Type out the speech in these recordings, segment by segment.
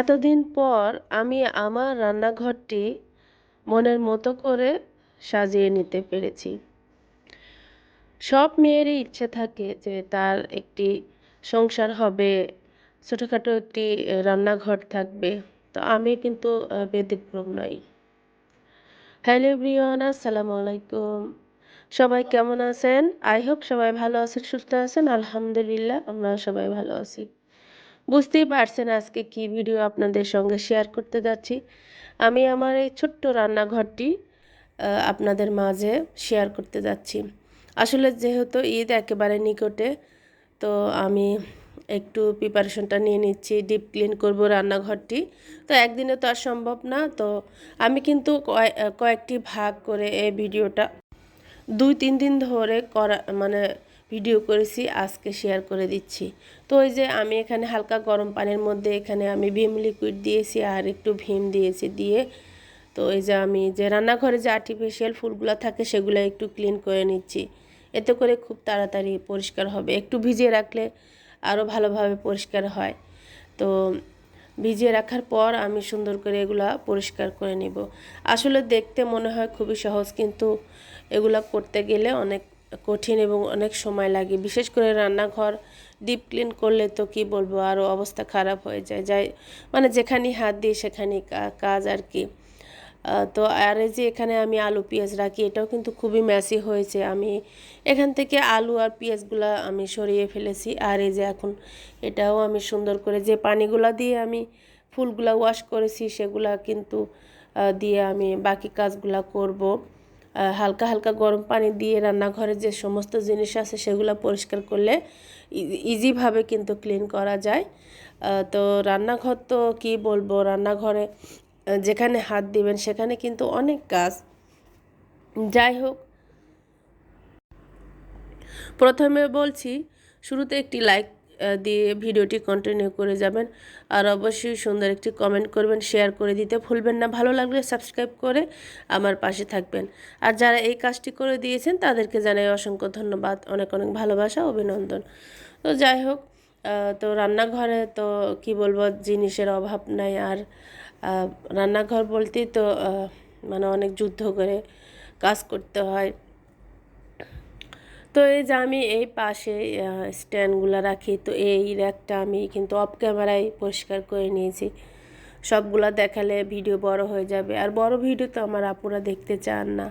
এতদিন পর আমি আমার রান্নাঘরটি মনের মতো করে সাজিয়ে নিতে পেরেছি। সব মেয়েরই ইচ্ছে থাকে যে তার একটি সংসার হবে, ছোটোখাটো একটি রান্নাঘর থাকবে। তো আমি কিন্তু ব্যতিক্রম নই। হ্যালো ব্রিয়ান আসসালামু আলাইকুম। সবাই কেমন আছেন? আই হোপ সবাই ভালো আছেন, সুস্থ আছেন। আলহামদুলিল্লাহ আমরা সবাই ভালো আছি। বুঝতেই পারছেন আজকে কি ভিডিও আপনাদের সঙ্গে শেয়ার করতে যাচ্ছি। আমি আমার এই ছোট্ট রান্নাঘরটি আপনাদের মাঝে শেয়ার করতে যাচ্ছি। আসলে যেহেতু ঈদ একেবারে নিকটে, তো আমি একটু প্রিপারেশনটা নিয়ে নিচ্ছি ডিপ ক্লিন করব রান্নাঘরটি। তো একদিনে তো আর সম্ভব না, তো আমি কিন্তু কয়েকটি ভাগ করে এই ভিডিওটা দুই, তিন দিন ধরে করা মানে ভিডিও করেছি, আজকে শেয়ার করে দিচ্ছি। তো ওই যে আমি এখানে হালকা গরম পানির মধ্যে এখানে আমি ভিম লিকুইড দিয়েছি আর একটু ভিম দিয়েছি দিয়ে। তো এই যে আমি যে রান্নাঘরে যে আর্টিফিশিয়াল ফুলগুলো থাকে সেগুলো একটু ক্লিন করে নিচ্ছি। এতে করে খুব তাড়াতাড়ি পরিষ্কার হবে। একটু ভিজিয়ে রাখলে আরও ভালোভাবে পরিষ্কার হয়। তো ভিজিয়ে রাখার পর আমি সুন্দর করে এগুলা পরিষ্কার করে নিব। আসলে দেখতে মনে হয় খুবই সহজ, কিন্তু এগুলা করতে গেলে অনেক কঠিন এবং অনেক সময় লাগে। বিশেষ করে রান্নাঘর ডিপ ক্লিন করলে তো কি বলব আরও অবস্থা খারাপ হয়ে যায়। যাই মানে যেখানেই হাত দিই সেখানেই কাজ আর কি। তো আর যে এখানে আমি আলু, পেঁয়াজ রাখি, এটাও কিন্তু খুবই ম্যাসি হয়েছে। আমি এখান থেকে আলু আর পেঁয়াজগুলো আমি সরিয়ে ফেলেছি। আর এই যে এখন এটাও আমি সুন্দর করে যে পানিগুলা দিয়ে আমি ফুলগুলা ওয়াশ করেছি, সেগুলা কিন্তু দিয়ে আমি বাকি কাজগুলা করব। হালকা হালকা গরম পানি দিয়ে রান্নাঘরে যে সমস্ত জিনিস আছে সেগুলো পরিষ্কার করলে ইজিভাবে কিন্তু ক্লিন করা যায়। তো রান্নাঘর তো কি বলব, রান্নাঘরে যেখানে হাত দিবেন সেখানে কিন্তু অনেক কাজ। যাই হোক, প্রথমে বলছি, শুরুতে একটি লাইক দিয়ে ভিডিওটি কন্টিনিউ করে যাবেন। আর অবশ্যই সুন্দর একটি কমেন্ট করবেন শেয়ার করে দিতে ভুলবেন না। ভালো লাগলে সাবস্ক্রাইব করে আমার পাশে থাকবেন। আর যারা এই কাজটি করে দিয়েছেন, তাদেরকে জানাই অসংখ্য ধন্যবাদ। অনেক অনেক ভালোবাসা, অভিনন্দন। তো যাই হোক তো রান্নাঘরে তো কি বলব, জিনিসের অভাব নাই। আর রান্নাঘর বলতেই তো মানে অনেক যুদ্ধ করে কাজ করতে হয়। তো এই যে আমি এই পাশে স্ট্যান্ডগুলো রাখি, তো এই র্যাকটা আমি কিন্তু অফ ক্যামেরায় পরিষ্কার করে নিয়েছি। সবগুলো দেখালে ভিডিও বড় হয়ে যাবে, আর বড় ভিডিও তো আমার আপুরা দেখতে চান না।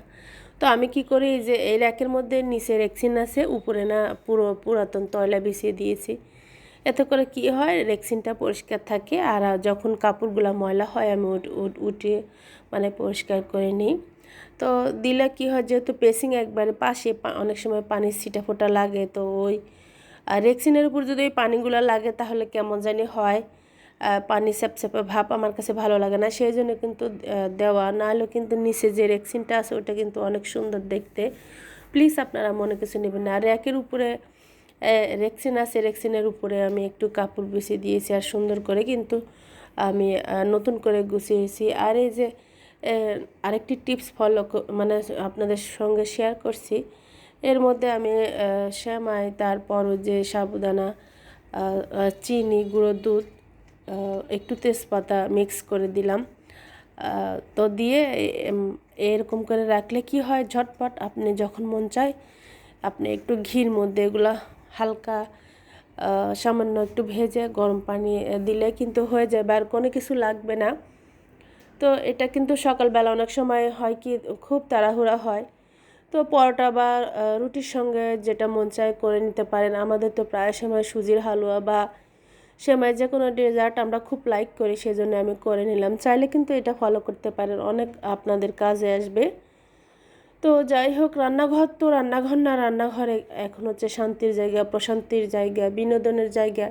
তো আমি কি করি যে এই র্যাকের মধ্যে নিচে রেক্সিন আছে, উপরে না পুরো পুরাতন তয়লা বিছিয়ে দিয়েছি। এতে করে কি হয় রেক্সিনটা পরিষ্কার থাকে, আর যখন কাপড়গুলো ময়লা হয়, আমি উঠে মানে পরিষ্কার করে নিই। তো দিলে কি হয় যেহেতু পেসিং একবারে পাশে অনেক সময় পানির ছিটা ফোটা লাগে, তো ওই রেক্সিনের উপর যদি ওই পানিগুলো লাগে তাহলে কেমন জানি হয়। পানি স্যাপস্যাপে ভাব আমার কাছে ভালো লাগে না সেই জন্য কিন্তু দেওয়া। নাহলেও কিন্তু নিচে যে রেক্সিনটা আছে ওটা কিন্তু অনেক সুন্দর দেখতে। প্লিজ আপনারা মনে কিছু নেবেন না। আর র্যাকের উপরে রেক্সিন আছে রেক্সিনের উপরে আমি একটু কাপড় বিছিয়ে দিয়েছি আর সুন্দর করে কিন্তু আমি নতুন করে গুছিয়েছি। আর এই যে আরেকটি টিপস ফলো মানে আপনাদের সঙ্গে শেয়ার করছি। এর মধ্যে আমি শ্যামাই, তারপর যে সাবুদানা চিনি, গুঁড়ো, দুধ একটু তেজপাতা মিক্স করে দিলাম। তো দিয়ে এরকম করে রাখলে কি হয়? ঝটপট আপনি যখন মন চায়, আপনি একটু ঘির মধ্যে এগুলা হালকা সামান্য একটু ভেজে গরম পানি দিলে কিন্তু হয়ে যাবে আর কোনো কিছু লাগবে না। তো এটা কিন্তু সকালবেলা অনেক সময় হয় কি, খুব তাড়াহুড়া হয়। তো পরোটা বা রুটির সঙ্গে যেটা মন চায় করে নিতে পারেন। আমাদের তো প্রায় সময় সুজির হালুয়া বা সেমাই যে কোনো ডেজার্ট আমরা খুব লাইক করি সেই জন্য আমি করে নিলাম। চাইলে কিন্তু এটা ফলো করতে পারেন, অনেক আপনাদের কাজে আসবে। তো যাই হোক, রান্নাঘর তো রান্নাঘর না, রান্নাঘরে এখন হচ্ছে শান্তির জায়গা, প্রশান্তির জায়গা, বিনোদনের জায়গা।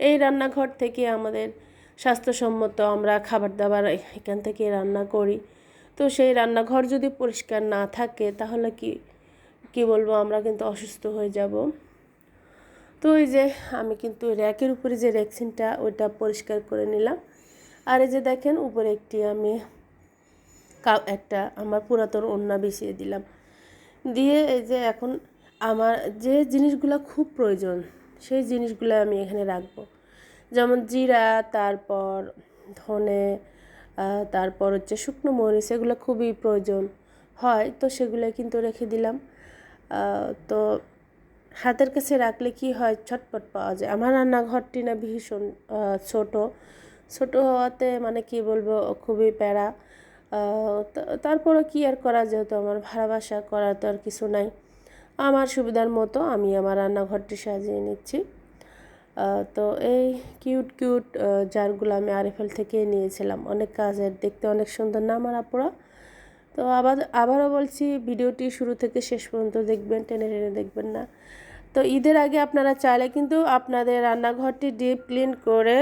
এই রান্নাঘর থেকে আমাদের স্বাস্থ্যসম্মত, আমরা খাবার দাবার এখান থেকে রান্না করি। তো সেই রান্নাঘর যদি পরিষ্কার না থাকে, তাহলে কি কি বলব, আমরা কিন্তু অসুস্থ হয়ে যাব। তো ওই যে, আমি কিন্তু র্যাকের উপরে যে র্যাকসিনটা, ওইটা পরিষ্কার করে নিলাম। আর এই যে দেখেন, উপরে একটি আমি একটা আমার পুরাতন ওড়না বিছিয়ে দিলাম। দিয়ে এই যে এখন আমার যে জিনিসগুলো খুব প্রয়োজন, সেই জিনিসগুলো আমি এখানে রাখব। যেমন জিরা, তারপর ধনে তারপর হচ্ছে শুকনো মরিচ, এগুলো খুবই প্রয়োজন হয়, তো সেগুলো কিন্তু রেখে দিলাম। তো হাতের কাছে রাখলে কি হয়, ছটপট পাওয়া যায়। আমার রান্নাঘরটি না ভীষণ ছোট। ছোট হওয়াতে মানে কি বলব, খুবই প্যারা। তারপরও কি আর করা যেহেতু আমার ভাড়া বাসা করার তো আর কিছু নাই। আমার সুবিধার মতো আমি আমার রান্নাঘরটি সাজিয়ে নিচ্ছি। তো এই কিউট কিউট জারগুলো আমি আরএফএল থেকে নিয়েছিলাম। অনেক কাজের, দেখতে অনেক সুন্দর। না আমার আপুরা তো আবার, আবারও বলছি, ভিডিওটি শুরু থেকে শেষ পর্যন্ত দেখবেন, টেনে টেনে দেখবেন না। তো ঈদের আগে আপনারা চাইলে কিন্তু আপনাদের রান্নাঘরটি ডিপ ক্লিন করে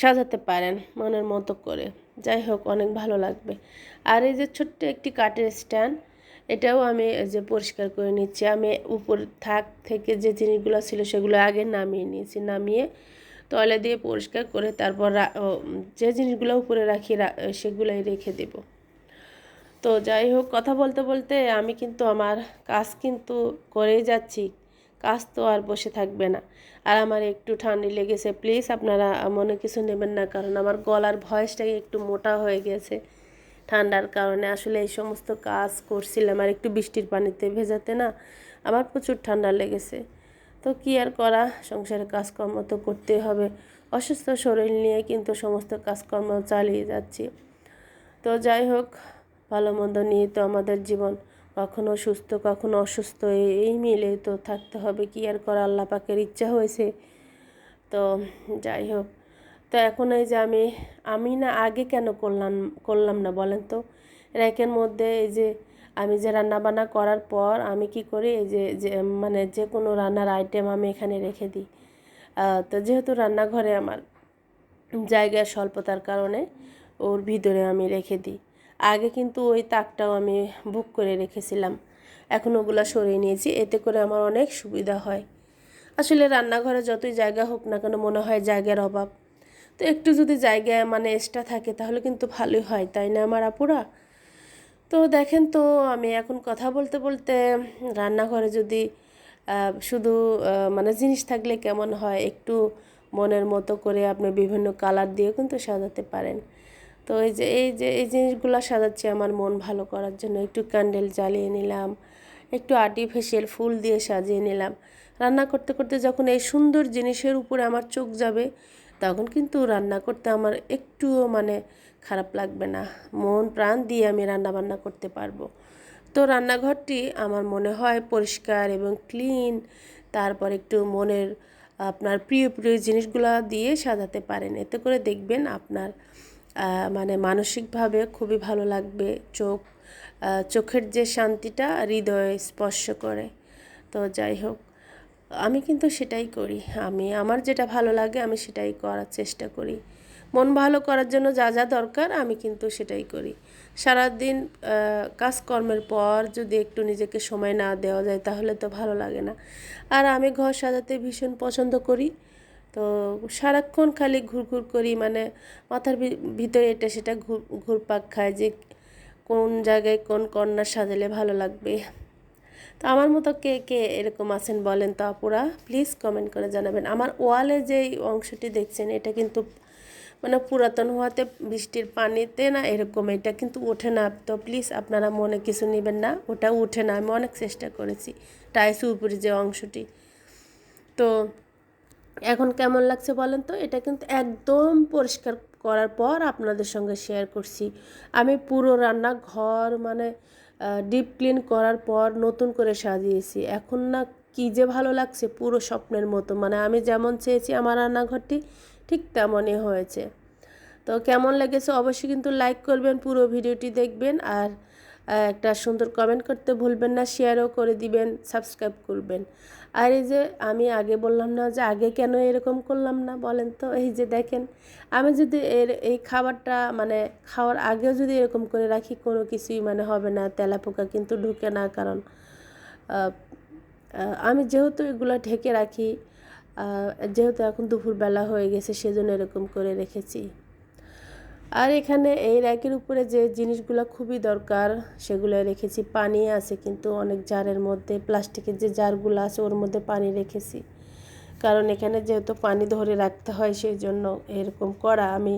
সাজাতে পারেন মনের মতো করে। যাই হোক, অনেক ভালো লাগবে। আর এই যে ছোট্ট একটি কাঠের স্ট্যান্ড এটাও আমি যে পরিষ্কার করে নিচ্ছি। আমি উপর থাক থেকে যে জিনিসগুলো ছিল সেগুলো আগে নামিয়ে নিয়েছি। নামিয়ে তলে দিয়ে পরিষ্কার করে তারপর যে জিনিসগুলো উপরে রাখি সেগুলোই রেখে দেবো। তো যাই হোক, কথা বলতে বলতে আমি কিন্তু আমার কাজ কিন্তু করেই যাচ্ছি। কাজ তো আর বসে থাকবে না। আর আমার একটু ঠান্ডি লেগেছে। প্লিজ আপনারা মনে কিছু নেবেন না, কারণ আমার গলার ভয়েসটাই একটু মোটা হয়ে গেছে। ঠান্ডার কারণে আসলে এই সমস্ত কাজ করছিলাম আর একটু বৃষ্টির পানিতে ভেজাতে না, আমার প্রচুর ঠান্ডা লেগেছে। তো কি আর করা সংসারের কাজকর্ম তো করতেই হবে। অসুস্থ শরীর নিয়ে কিন্তু সমস্ত কাজকর্ম চালিয়ে যাচ্ছি। তো যাই হোক, ভালো মন্দ নিয়ে তো আমাদের জীবন কখনো সুস্থ, কখনো অসুস্থ এই- মিলে তো থাকতে হবে। কি আর করা, আল্লাহ পাকের ইচ্ছা হয়েছে। তো যাই হোক তো এখন এই যে আমি আমি না আগে কেন করলাম করলাম না বলেন তো? র্যাকের মধ্যে এই যে আমি যে রান্না বান্না করার পর আমি কি করি, এই যে যে মানে যে কোনো রান্নার আইটেম আমি এখানে রেখে দিই। তো যেহেতু রান্নাঘরে আমার জায়গার স্বল্পতার কারণে ওর ভিতরে আমি রেখে দিই। আগে কিন্তু ওই তাকটাও আমি বুক করে রেখেছিলাম। এখন ওগুলো সরিয়ে নিয়েছি, এতে করে আমার অনেক সুবিধা হয়। আসলে রান্নাঘরে যতই জায়গা হোক না কেন মনে হয় জায়গার অভাব। তো একটু যদি জায়গায় মানে এক্সট্রা থাকে তাহলে কিন্তু ভালোই হয়, তাই না আমার আপুরা? তো দেখেন তো, আমি এখন কথা বলতে বলতে রান্নাঘরে যদি শুধু মানে জিনিস থাকলে কেমন হয়, একটু মনের মতো করে আপনি বিভিন্ন কালার দিয়ে কিন্তু সাজাতে পারেন। তো এই যে এই যে, এই জিনিসগুলো সাজাচ্ছি আমার মন ভালো করার জন্য, একটু ক্যান্ডেল জ্বালিয়ে নিলাম, একটু আর্টিফিশিয়াল ফুল দিয়ে সাজিয়ে নিলাম। রান্না করতে করতে যখন এই সুন্দর জিনিসের উপরে আমার চোখ যাবে তখন কিন্তু রান্না করতে আমার একটুও মানে খারাপ লাগবে না। মন প্রাণ দিয়ে আমি রান্না বান্না করতে পারব। তো রান্নাঘরটি আমার মনে হয় পরিষ্কার এবং ক্লিন, তারপর একটু মনের আপনার প্রিয় প্রিয় জিনিসগুলো দিয়ে সাজাতে পারেন। এতে করে দেখবেন আপনার মানে মানসিকভাবে খুবই ভালো লাগবে। চোখ চোখের যে শান্তিটা হৃদয়ে স্পর্শ করে। তো যাই হোক। আমি কিন্তু সেটাই করি। আমি, আমার যেটা ভালো লাগে আমি সেটাই করার চেষ্টা করি। মন ভালো করার জন্য যা যা দরকার আমি কিন্তু সেটাই করি। সারাদিন কাজকর্মের পর যদি একটু নিজেকে সময় না দেওয়া যায় তাহলে তো ভালো লাগে না। আর আমি ঘর সাজাতে ভীষণ পছন্দ করি। তো সারাক্ষণ খালি ঘুরঘুর করি মানে মাথার ভিতরে এটা সেটা ঘুর, ঘুরপাক খায় যে কোন জায়গায় কোন কর্নার সাজালে ভালো লাগবে। তো আমার মতো কে কে এরকম আছেন বলেন তো আপুরা? প্লিজ কমেন্ট করে জানাবেন। আমার ওয়ালে যে অংশটি দেখছেন, এটা কিন্তু মানে পুরাতন হওয়াতে বৃষ্টির পানিতে না এরকম, এটা কিন্তু ওঠে না। তো প্লিজ আপনারা মনে কিছু নেবেন না, ওটা উঠে না। আমি অনেক চেষ্টা করেছি টাইস উপরে যে অংশটি। তো এখন কেমন লাগছে বলেন তো? এটা কিন্তু একদম পরিষ্কার করার পর আপনাদের সঙ্গে শেয়ার করছি। আমি পুরো রান্নাঘর মানে ডিপ ক্লিন করার পর নতুন করে সাজিয়েছি। এখন না কি যে ভালো লাগছে পুরো স্বপ্নের মতো। মানে আমি যেমন চেয়েছি আমার রান্নাঘরটি ঠিক তেমনই হয়েছে। তো কেমন লেগেছে অবশ্যই কিন্তু লাইক করবেন, পুরো ভিডিওটি দেখবেন। আর একটা সুন্দর কমেন্ট করতে ভুলবেন না শেয়ারও করে দিবেন সাবস্ক্রাইব করবেন। আর এই যে আমি আগে বললাম না যে আগে কেন এরকম করলাম না, বলেন তো? এই যে দেখেন, আমি যদি এর, এই খাবারটা মানে খাওয়ার আগেও যদি এরকম করে রাখি, কোনো কিছুই মানে হবে না, তেলাপোকা কিন্তু ঢুকে না। কারণ আমি যেহেতু এগুলো ঢেকে রাখি যেহেতু এখন দুপুরবেলা হয়ে গেছে, সেজন্য এরকম করে রেখেছি। আর এখানে এই র্যাকের উপরে যে জিনিসগুলো খুবই দরকার, সেগুলো রেখেছি। পানি আছে কিন্তু অনেক জারের মধ্যে, প্লাস্টিকের যে জারগুলো আছে ওর মধ্যে পানি রেখেছি। কারণ এখানে যেহেতু পানি ধরে রাখতে হয় সেই জন্য এরকম করা। আমি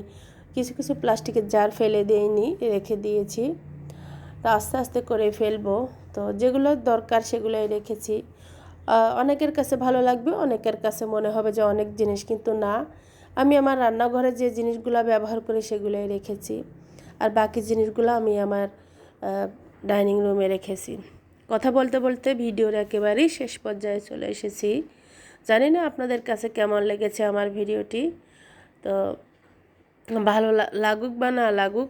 কিছু কিছু প্লাস্টিকের জার ফেলে দিইনি, রেখে দিয়েছি। তো আস্তে আস্তে করে ফেলব। তো যেগুলো দরকার সেগুলোই রেখেছি। অনেকের কাছে ভালো লাগবে, অনেকের কাছে মনে হবে যে অনেক জিনিস কিন্তু না। আমি আমার রান্নাঘরে যে জিনিসগুলো ব্যবহার করি সেগুলোই রেখেছি। আর বাকি জিনিসগুলো আমি আমার ডাইনিং রুমে রেখেছি। কথা বলতে বলতে ভিডিওর একেবারেই শেষ পর্যায়ে চলে এসেছি। জানি না আপনাদের কাছে কেমন লেগেছে আমার ভিডিওটি। তো ভালো লাগুক বা না লাগুক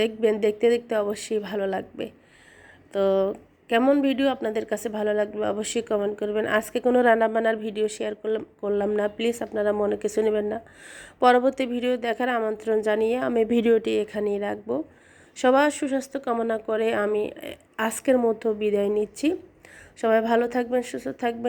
দেখবেন, দেখতে দেখতে অবশ্যই ভালো লাগবে। তো কেমন ভিডিও আপনাদের কাছে ভালো লাগবে অবশ্যই কমেন্ট করবেন। আজকে কোনো রান্না রান্নাবান্নার ভিডিও শেয়ার করলাম করলাম না। প্লিজ আপনারা মনে কিছু নেবেন না। পরবর্তী ভিডিও দেখার আমন্ত্রণ জানিয়ে আমি ভিডিওটি এখানেই রাখব। সবার সুস্বাস্থ্য কামনা করে আমি আজকের মতো বিদায় নিচ্ছি। সবাই ভালো থাকবেন, সুস্থ থাকবেন।